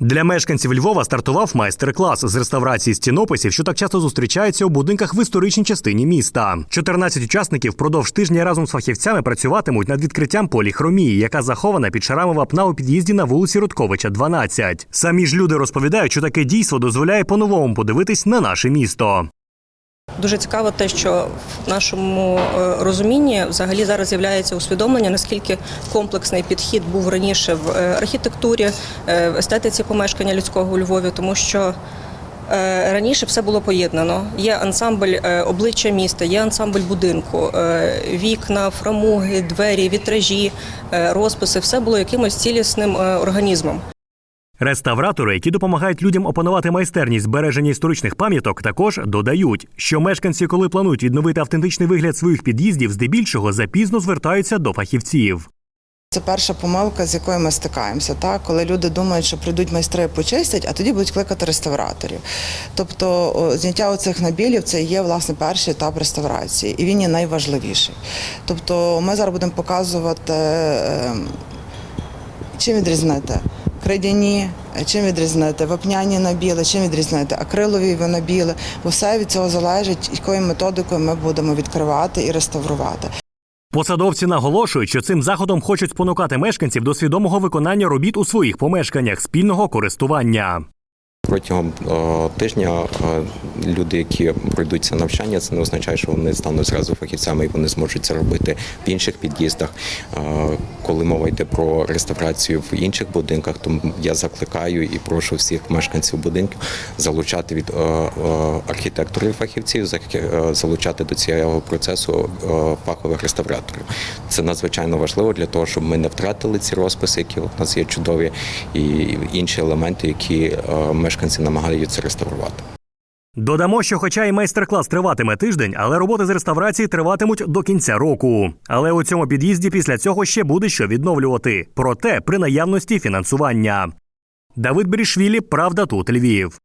Для мешканців Львова стартував майстер-клас з реставрації стінописів, що так часто зустрічаються у будинках в історичній частині міста. 14 учасників впродовж тижня разом з фахівцями працюватимуть над відкриттям поліхромії, яка захована під шарами вапна у під'їзді на вулиці Рудковича, 12. Самі ж люди розповідають, що таке дійство дозволяє по-новому подивитись на наше місто. Дуже цікаво те, що в нашому е, розумінні взагалі зараз з'являється усвідомлення, наскільки комплексний підхід був раніше в е, архітектурі, е, в естетиці помешкання людського у Львові, тому що раніше все було поєднано. Є ансамбль обличчя міста, є ансамбль будинку, вікна, фрамуги, двері, вітражі, розписи все було якимось цілісним організмом. Реставратори, які допомагають людям опанувати майстерність збереження історичних пам'яток, також додають, що мешканці, коли планують відновити автентичний вигляд своїх під'їздів, здебільшого запізно звертаються до фахівців. Це перша помилка, з якою ми стикаємося, так? коли люди думають, що прийдуть майстри почистять, а тоді будуть кликати реставраторів. Тобто зняття оцих набілів це є власне перший етап реставрації, і він є найважливіший. Тобто ми зараз будемо показувати, е, чим відрізнити крейдяні, чим відрізнити? Вапняні на біле, чим відрізнити? Акрилові набіли, бо все від цього залежить, якою методикою ми будемо відкривати і реставрувати. Посадовці наголошують, що цим заходом хочуть спонукати мешканців до свідомого виконання робіт у своїх помешканнях спільного користування. Протягом е, тижня е, люди, які пройдуть це навчання, це не означає, що вони стануть зразу фахівцями і вони зможуть це робити в інших під'їздах. Е, коли мова йде про реставрацію в інших будинках, то я закликаю і прошу всіх мешканців будинків залучати від архітекторів фахівців, залучати до цього процесу фахових реставраторів. Це надзвичайно важливо для того, щоб ми не втратили ці розписи, які у нас є чудові, і інші елементи, які е, мешканці намагаються реставрувати. Додамо, що, хоча і майстер-клас триватиме тиждень, але роботи з реставрації триватимуть до кінця року. Але у цьому під'їзді після цього ще буде що відновлювати. Проте при наявності фінансування. Давид Берішвілі, Правда тут Львів.